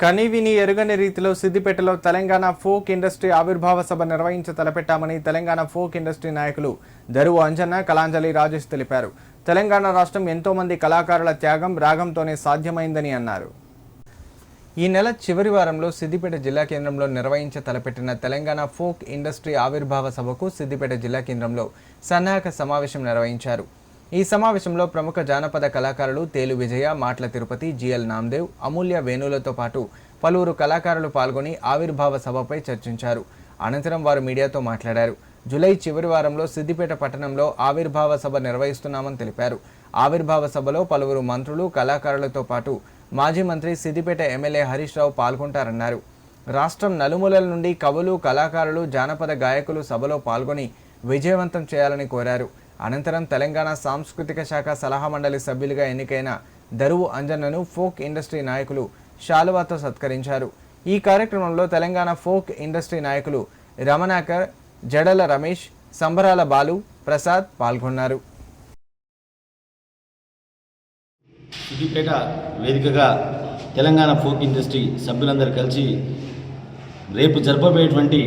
కనివిని ఎరుగని రీతిలో సిద్దిపేటలో తెలంగాణ ఫోక్ ఇండస్ట్రీ ఆవిర్భావ సభ నిర్వహించ తలపెట్టామని తెలంగాణ ఫోక్ ఇండస్ట్రీ నాయకులు దరువు అంజన్న కళాంజలి రాజేష్ తెలిపారు. తెలంగాణ రాష్ట్రం ఎంతోమంది కళాకారుల త్యాగం రాగంతోనే సాధ్యమైందని అన్నారు. ఈ నెల చివరి వారంలో సిద్దిపేట జిల్లా కేంద్రంలో నిర్వహించ తలపెట్టిన తెలంగాణ ఫోక్ ఇండస్ట్రీ ఆవిర్భావ సభకు సిద్దిపేట జిల్లా కేంద్రంలో సన్నాహక సమావేశం నిర్వహించారు. ఈ సమావేశంలో ప్రముఖ జానపద కళాకారులు తేలు విజయ మాట్ల తిరుపతి జిఎల్ నామ్దేవ్ అమూల్య వేణులతో పాటు పలువురు కళాకారులు పాల్గొని ఆవిర్భావ సభపై చర్చించారు. అనంతరం వారు మీడియాతో మాట్లాడారు. జూలై చివరి వారంలో సిద్దిపేట పట్టణంలో ఆవిర్భావ సభ నిర్వహిస్తున్నామని తెలిపారు. ఆవిర్భావ సభలో పలువురు మంత్రులు కళాకారులతో పాటు మాజీ మంత్రి సిద్దిపేట ఎమ్మెల్యే హరీష్ రావు పాల్గొంటారన్నారు. రాష్ట్రం నలుమూలల నుండి కవులు కళాకారులు జానపద గాయకులు సభలో పాల్గొని విజయవంతం చేయాలని కోరారు. అనంతరం తెలంగాణ సాంస్కృతిక శాఖ సలహా మండలి సభ్యులుగా ఎన్నికైన దరువు అంజన్నను ఫోక్ ఇండస్ట్రీ నాయకులు శాలువాతో సత్కరించారు. ఈ కార్యక్రమంలో తెలంగాణ ఫోక్ ఇండస్ట్రీ నాయకులు రమణాకర్ జడల రమేష్ సంబరాల బాలు ప్రసాద్ పాల్గొన్నారు. సిద్దిపేట వేదికగా తెలంగాణ ఫోక్ ఇండస్ట్రీ సభ్యులందరూ కలిసి రేపు జరపబోయేటువంటి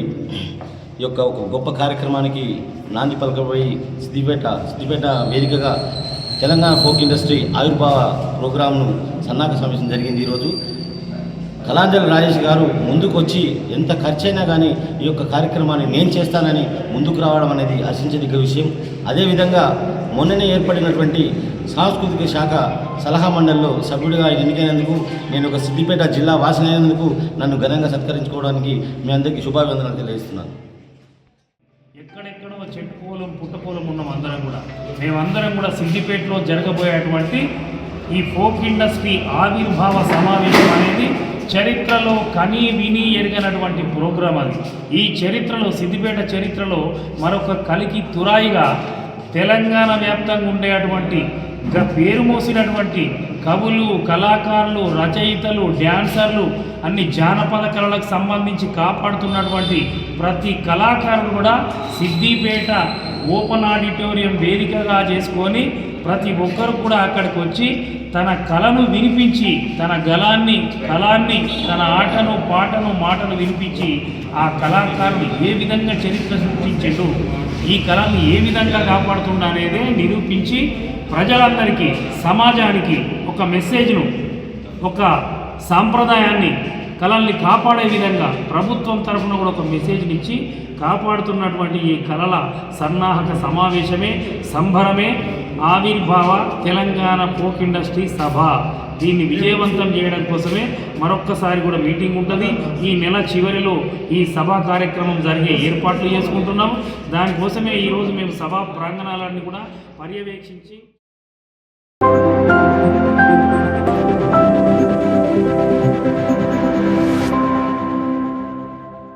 యొక్క ఒక గొప్ప కార్యక్రమానికి నాంది పలకబోయి సిద్దిపేట సిద్దిపేట వేదికగా తెలంగాణ ఫోక్ ఇండస్ట్రీ ఆవిర్భావ ప్రోగ్రాంను సన్నాహక సమావేశం జరిగింది ఈరోజు. కళాంజలి రాజేష్ గారు ముందుకు వచ్చి ఎంత ఖర్చైనా కానీ ఈ యొక్క కార్యక్రమాన్ని నేను చేస్తానని ముందుకు రావడం అనేది హర్షించదగ్గ విషయం. అదేవిధంగా మొన్ననే ఏర్పడినటువంటి సాంస్కృతిక శాఖ సలహా మండలిలో సభ్యుడిగా ఎన్నికైనందుకు నేను ఒక సిద్దిపేట జిల్లా వాసనైనందుకు నన్ను ఘనంగా సత్కరించుకోవడానికి మీ అందరికీ శుభాభివందనలు తెలియజేస్తున్నాను. చెట్టుపోలం పుట్టపోలం ఉన్నాం అందరం కూడా. మేమందరం కూడా సిద్దిపేటలో జరగబోయేటువంటి ఈ ఫోక్ ఇండస్ట్రీ ఆవిర్భావ సమావేశం అనేది చరిత్రలో కని విని ఎరగనటువంటి ప్రోగ్రాం అది. ఈ చరిత్రలో సిద్దిపేట చరిత్రలో మరొక కలికి తురాయిగా తెలంగాణ వ్యాప్తంగా ఉండేటువంటి పేరు మోసినటువంటి కవులు కళాకారులు రచయితలు డ్యాన్సర్లు అన్ని జానపద కళలకు సంబంధించి కాపాడుతున్నటువంటి ప్రతి కళాకారుడు కూడా సిద్దిపేట ఓపెన్ ఆడిటోరియం వేదికగా చేసుకొని ప్రతి ఒక్కరు కూడా అక్కడికి వచ్చి తన కళను వినిపించి తన గలాన్ని కళాన్ని తన ఆటను పాటను మాటను వినిపించి ఆ కళాకారుడు ఏ విధంగా చరిత్ర సృష్టించిండు ఈ కళను ఏ విధంగా కాపాడుతుండ అనేది నిరూపించి ప్రజలందరికీ సమాజానికి ఒక మెసేజ్ను ఒక సాంప్రదాయాన్ని కళల్ని కాపాడే విధంగా ప్రభుత్వం తరఫున కూడా ఒక మెసేజ్ని ఇచ్చి కాపాడుతున్నటువంటి ఈ కళల సన్నాహక సమావేశమే సంభరమే ఆవిర్భావ తెలంగాణ ఫోక్ ఇండస్ట్రీ సభ. దీన్ని విజయవంతం చేయడం కోసమే మరొక్కసారి కూడా మీటింగ్ ఉంటుంది. ఈ నెల చివరిలో ఈ సభా కార్యక్రమం జరిగే ఏర్పాట్లు చేసుకుంటున్నాం దానికోసమే ఈరోజు మేము సభా ప్రాంగణాలన్నీ కూడా పర్యవేక్షించి